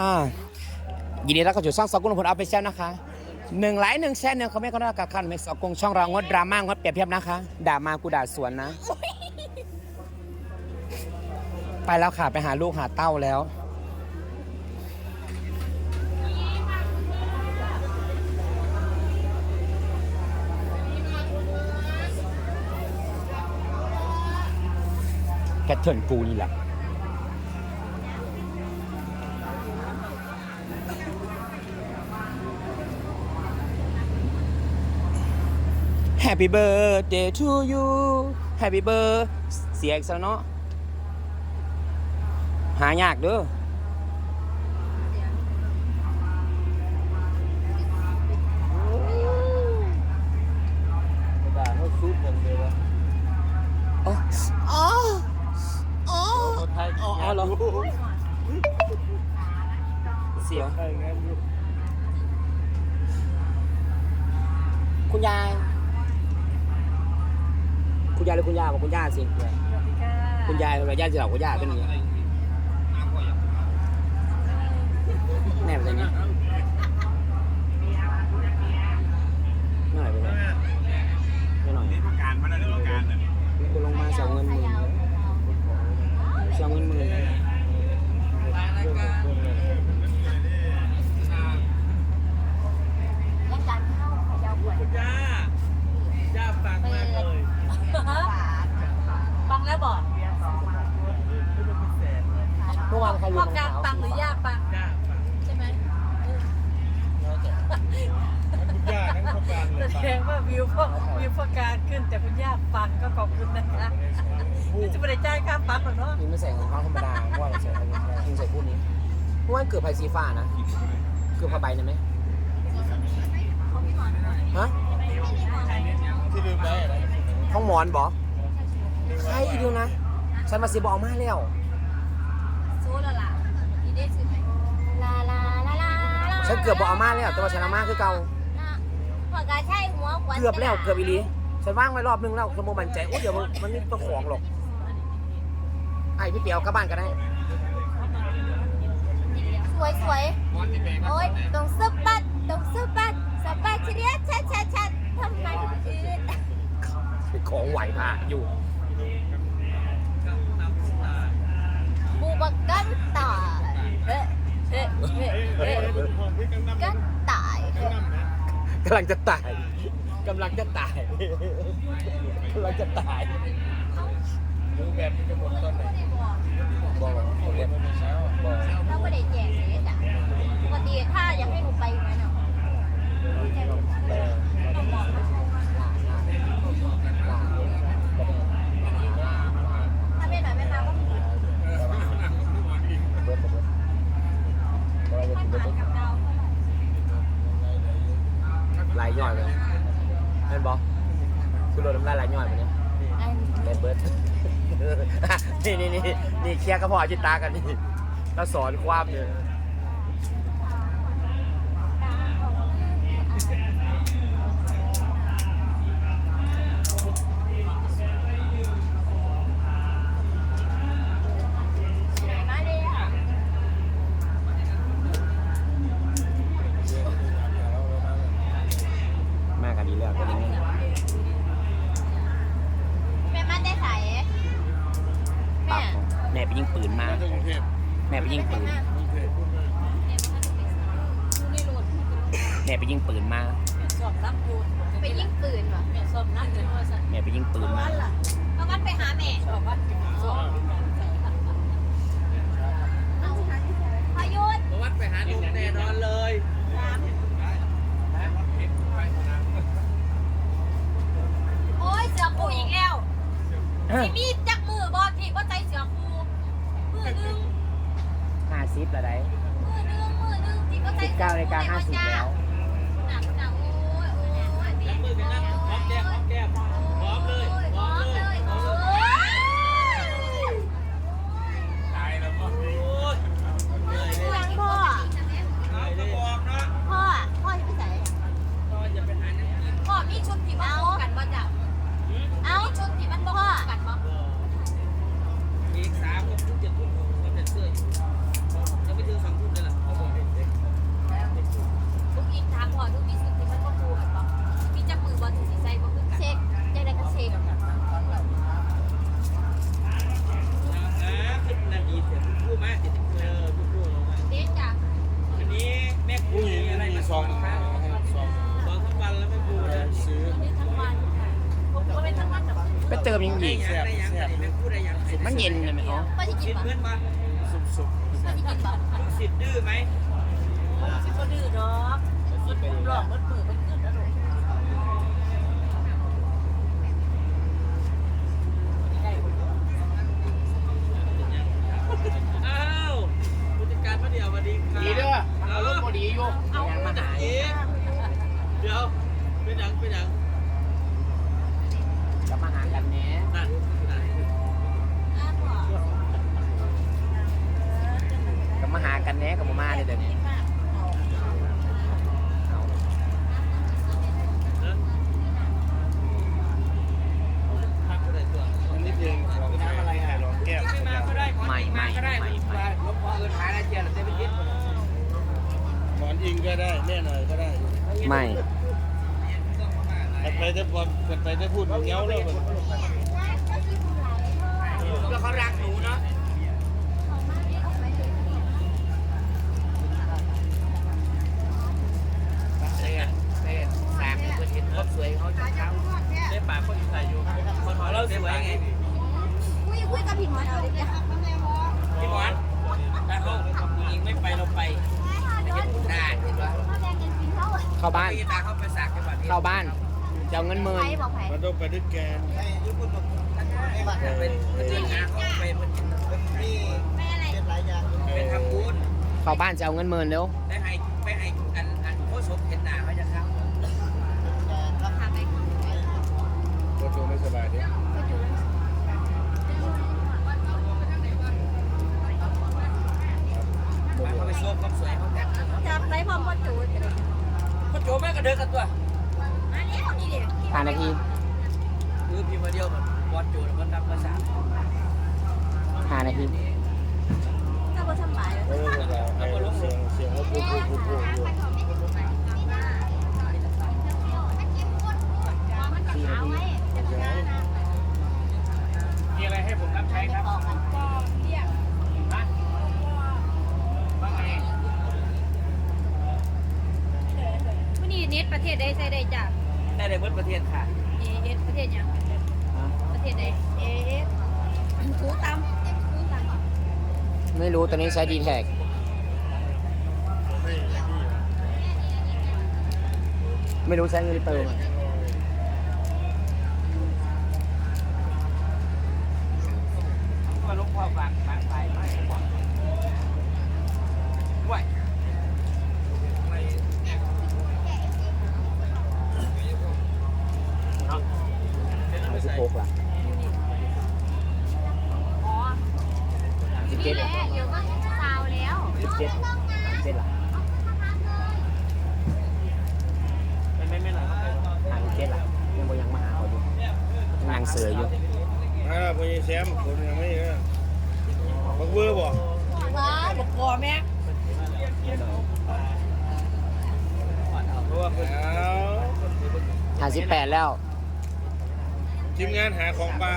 อ่ายินดีต้อนรับเข้าสู่ช่องสกุลผลเอาไปเชลนะคะหนึ่งไลค์หนึ่งแชร์หนึ่งเขาไม่ก็ได้กับคันเมกสกุลช่องเรางดดราม่างดเปรียบเทียบนะคะ ด่ามากูด่าสวนนะ ไปแล้วค่ะ ไปหาลูกหาเต้าแล้ว แกเถินกูนี่แหละ Happy birthday to you Happy birthday เสียอีกแล้วเนาะ หายากเด้อด่าเขาซุปกันเลยวะอ๋ออ๋ออ๋อคนไทยอ๋ออ๋อเหรอเสียวใช่งั้นอยู่คุณยาย คุณยายหรือคุณย่าบอกคุณย่าสิ คุณยายคุณย่าจะเหล่าคุณย่าเป็นอย่างนี้แน่เป็นอย่างนี้ไม่หน่อยไปเลยไม่หน่อย การมาแล้วการน่ะ คุณลงมาเสียเงินหมื่นเสียเงินหมื่น ยังการเข้าขยาวขวด ย่าย่าฟังมากเลย ฟังแล้วบอก เมื่อวานใครพ่ลือมรองการเท้าฟังหรือย่าฟังย่าฟังใช่ไหมแล้วแต่คุณย่าทั้งเขาการเลยแสดงว่าวิวพวกวิวพวกการขึ้นแต่คุณย่าฟังก็ขอบคุณนะคะนี่จะไม่ได้จ่ายค่าฟังหรอกเนาะนี่ไม่ใส่รองเท้าธรรมดาเมื่อวานเราใส่อะไรคุณใส่คู่นี้เมื่อวานเกือบไผ่สีฟ้านะเกือบผ้าใบนะไหมฮะที่ลืมไว้อะไร ห้องหมอนบอใช่อีเดียวนะ ฉันมาสีบออกมาแล้วสู้แล้วล่ะอีเดซื้อไหมลาลาลาลาลาฉันเกือบบอกเอามาแล้วแต่ว่าฉันเอามาคือเก่าพ่อการใช่หัวขวดเกือบแล้วเกือบอีหลีฉันว่างไว้รอบนึงแล้วฉันโมบันใจโอ้ยเดี๋ยวมันมันไม่ต้องของหรอกไอ้พี่เปียวกลับบ้านก็ได้สวยสวยโอ้ยต้องสะบัดต้องสะบัดสะบัดทีเดียวชัดชัดชัดทำไมอืดเป็นของไหวพระอยู่ บูบกันตายเฮ้เฮ้เฮ้เฮ้กันตายเฮ้กำลังจะตายกำลังจะตายกำลังจะตายดูแบบนี้จะหมดตอนไหนบอกว่าเขาเรียนมาเช้าบอกเราไม่ได้แจกเลยจ้ะปกติถ้าอยากให้หนูไปไหมเนาะต้องบอกนะถ้าไม่หน่อยไม่มาก็มีปัญหากับเรา ลายย่อยเลย เห็นบอกคือรถน้ำลายลายย่อยไปเนี่ยไอ้เล่นเบิร์ด นี่นี่นี่นี่เคลียร์กระเพาะจิตตากันนี่เราสอนความเนี่ยมาเลยอะ แม่กันดีแล้วก็ยังไง แม่มาได้ใส่ ปา แม่กของแม่ไปยิงปืนมากรุงเทพแม่ไปยิงปืน กรุงเทพแม่ไปยิงปืนมา สอบรับยูนไปยิงปืนวะแม่สอบนักเรียนว่าสันแม่ไปยิงปืนมาเพราะวันไปหาแม่สอบวัดสอบ พายุด วัดไปหาดูแน่นอนเลย โอ้ยเสือคูอีกแล้วสิมีจักมือบอที่ว่าใจเสือคู มือนึงห้าสิบละได้มือนึงมือนึงที่ว่าใจสิบเก้านาฬิกาห้าสิบแล้วหนักหนักโอ้ยโอ้ยโอ้ยจับมือกันนะพร้อมแก้มพร้อมแก้มพร้อมเลยพร้อมเลยพร้อมเลย ตายแล้วก็ โอ้ยเหนื่อยเลย เสียงพ่อ เหนื่อยเลย บอกนะ พ่อพ่อที่ไหน ตอนจะไปหาน้ำกิน พ่อมีชุดที่มันป้องกันบ่จ้ะเอาชุดที่มันป้องกันบ่ อีกสามทุ่มเจ็ดทุ่มผมจะเสื้ออยู่ยังไม่ถึงสองทุ่มเลยล่ะ ติมยังอีกแซ่บแซ่บไม่พูดอะไรอย่างมันเย็นเลยไหมอ๋อป้าจะกิสินทธิ์บ่เพื่อนมาสุกป้าจะกินบ่ลูกศิษย์ดื้อไหมสิบ่ดื้อดอกมันหลอกมันมือมันขึ้นแล้วลูกได้ อ้าวผู้จัดการพระเดียวสวัสดีครับ ดีเด้อมันอารมณ์พอดีอยู่ เอา ยังมาหา เอ๊ะเดี๋ยวเป็นหนังเป็นหนัง จะมาหากันแหน่ นั่นนั่น อ้าวบ่ จะมาหากันแหน่กับบ่มาเลยเดี๋ยวนี้เอา เนอะพักก็ได้ตัว ๆนิดเดียวของน้ำอะไรอะลองแก้ม ไม่มาก็ได้ขอ ไม่ ตีมา ไม่ ก็ได้ ไม่ ผม ไม่ มาหลวงพ่อเอิญหาอะไรเจียร์เราจะไปคิด หม อิงก็ได้แม่หน่อยก็ได้ไม่กันไปจะบอลกันไปจะพูดเงี้ยวแล้วมันแล้วเขารักหนูเนาะเต้เต้สามเพื่อนเห็นความสวยเขาจะเช้าได้ปากคนใส่อยู่คนของเราสวยไงคุยคุยกับพี่หมอนเอาดิพี่หมอนถ้าเขาผู้หญิงไม่ไปเราไปไม่เห็นได้เห็นปะ ถ้าแดงกันกิน เขาเข้าบ้านพี่ตาเขาไปสักจังหวัดเข้าบ้านจะเอาเงินหมื่นไผบอกไผมันต้องไปด้วยแกนเป็นจริงนะเขาไปมันแม่อะไรเป็นทำบุญเข้าบ้านจะเอาเงินหมื่นเร็วได้ให้ไปให้อันอันโคศกเห็นหน้าเขาจะครับพาไปรถตัวไม่สบายเนี่ยเขาไปโชว์ความสวยเขาแต่จับได้พร้อมพ่อจูด เลยเขาโจแม่ก็เดินกันตัวมาแล้วนี่เด็กห้านาทีคือพี่มาเดียวมันบอลโจแล้วมันนับภาษาห้านาทีเจ้าบ่สบายเลยเออสบายไอ้เสียงเสียงว่าพูดพูดพูดพูดอยู่ สี่นาที มีอะไรให้ผมรับใช้ครับว่าไง วันนี้ เน็ตประเทศใดใส่ได้จ้ะได้เลยเบิดประเทศค่ะ เอเอสประเทศยังประเทศใดเอเอสหูตำหูตำไม่รู้ตอนนี้ใช้ดีแท็กไม่รู้ใช้เงินเติมอะว่าลูกพ่อฝากฝากไปไม่ไหว เอาสิบ หกละอ๋อสิบนี่เจ็ดแหละละเดี๋ยวก็ซาวแล้วสิบเจ็ดสิบเจ็ดละไม่ไม่ไม่หลังหาสิบเจ็ดละยังบ่ยังมาหาเขาอยู่นางเสืออยู่มาแล้วพอยังแซมคนยังไม่เยอะบักเบอร์บ่ว้าบอกคอแม่เพราะว่าคนเอาหาสิบแปดแล้ว ทีมงานหาของปลา